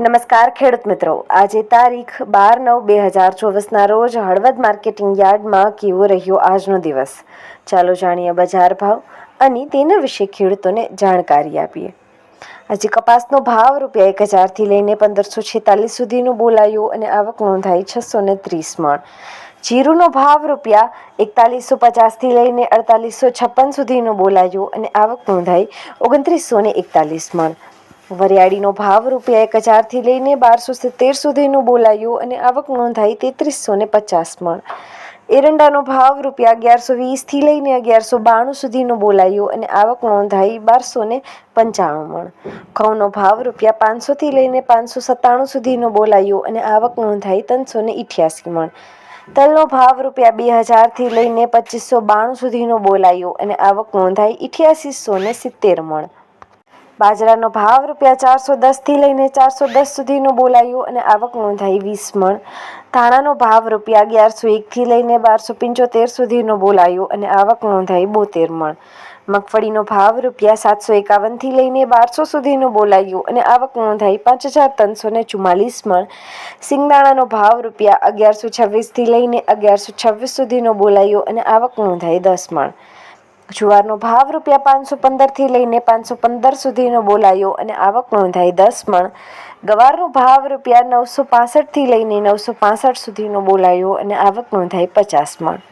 નમસ્કાર ખેડૂત મિત્રો. આજે તારીખ બાર નવ બે હજાર ચોવીસના રોજ હળવદ માર્કેટિંગ યાર્ડમાં કેવો રહ્યો આજનો દિવસ? ચાલો જાણીએ બજાર ભાવ અને તેના વિશે ખેડૂતોને જાણકારી આપીએ. આજે કપાસનો ભાવ રૂપિયા એક હજારથી લઈને પંદરસો છેતાલીસ સુધીનું બોલાયું અને આવક નોંધાઈ છસો ને ત્રીસ મણ. જીરુનો ભાવ રૂપિયા એકતાલીસો પચાસથી લઈને અડતાલીસો છપ્પન સુધીનું બોલાયું અને આવક નોંધાઈ ઓગણત્રીસો ને એકતાલીસ મણ. વરિયાળીનો ભાવ રૂપિયા એક હજારથી લઈને બારસો સિત્તેર સુધીનું બોલાયું અને આવક નોંધાઈ તેત્રીસો ને પચાસ મણ. એરંડાનો ભાવ રૂપિયા અગિયારસો વીસથી લઈને અગિયારસો બાણું સુધીનું બોલાયું અને આવક નોંધાઈ બારસો ને પંચાણું મણ. ઘઉંનો ભાવ રૂપિયા પાંચસોથી લઈને પાંચસો સત્તાણું સુધીનું બોલાયું અને આવક નોંધાઈ ત્રણસો ને ઇઠ્યાસી મણ. તલનો ભાવ રૂપિયા બે હજારથી લઈને પચીસો બાણું સુધીનું બોલાયું અને આવક નોંધાઈ ઇઠ્યાસીસો ને સિત્તેર મણ. બાજરાનો ભાવ રૂપિયા ચારસો દસથી લઈને ચારસો દસ સુધીનું બોલાયું અને આવક નોંધાઈ વીસ મણ. ધાણાનો ભાવ રૂપિયા અગિયારસો એકથી લઈને બારસો પંચોતેર સુધીનું બોલાયું અને આવક નોંધાઈ બોતેર મણ. મગફળીનો ભાવ રૂપિયા સાતસો એકાવનથી લઈને બારસો સુધીનું બોલાયું અને આવક નોંધાઈ પાંચ હજાર ત્રણસો ને ચુમ્માલીસ મણ. સિંગદાણાનો ભાવ રૂપિયા અગિયારસો છવ્વીસથી લઈને અગિયારસો છવ્વીસ સુધીનું બોલાયું અને આવક નોંધાઈ દસ મણ. જુવારનો ભાવ રૂપિયા પાંચસો પંદરથી લઈને પાંચસો પંદર સુધીનો બોલાયો અને આવક નોંધાઈ દસ મણ. ગવારનો ભાવ રૂપિયા નવસો પાસઠથી લઈને નવસો પાસઠ સુધીનો બોલાયો અને આવક નોંધાઈ પચાસ મણ.